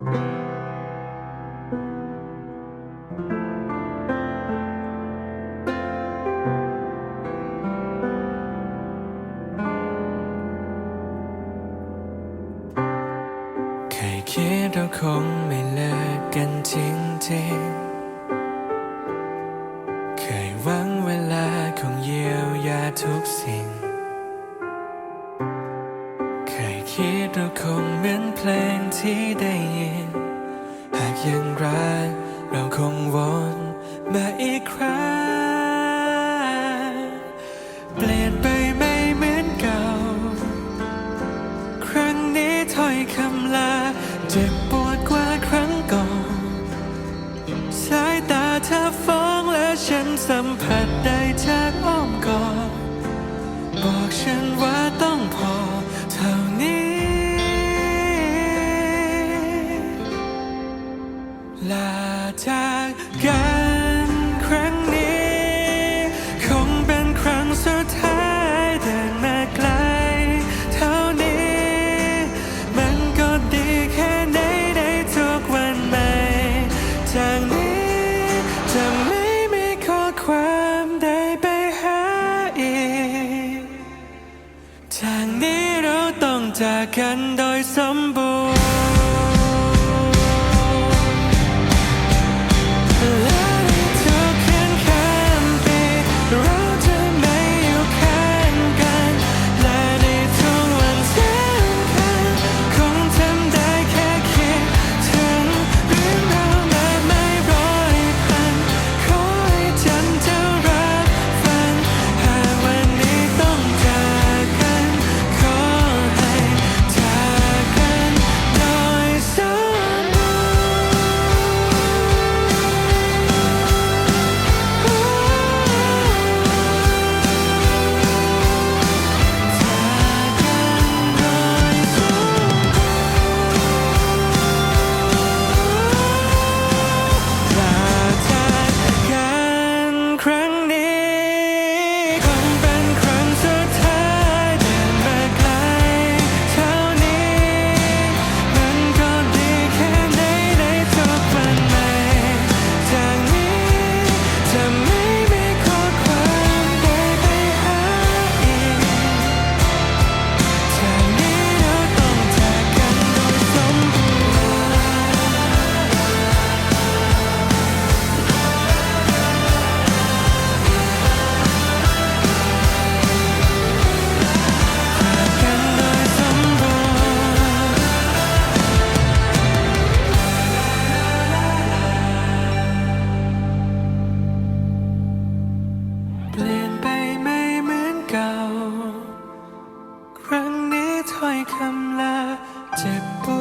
เคยคิดเราคงไม่เลิกกันจริงๆ เคยหวังเวลาคงเยียวยาทุกสิ่ง คิดเราคงเหมือนเพลงที่ได้ยิน หากยังรักเราคงวนมาอีกครั้ง เปลี่ยนไปไม่เหมือนเก่า ครั้งนี้ถ้อยคำลาเจ็บปวดกว่าครั้งก่อน สายตาเธอฟ้องและฉันสัมผัสได้จากอ้อมกอดบอกฉันว่า ลาจากกันครั้งนี้ คงเป็นครั้งสุดท้ายเดินมาไกลเท่านี้ มันก็ดีแค่ไหนในทุกวันใหม่จากนี้จะไม่มีข้อความใดไปหาอีกจากนี้เราต้องจากกันโดยสมบูรณ์ำลาเจ็บปวด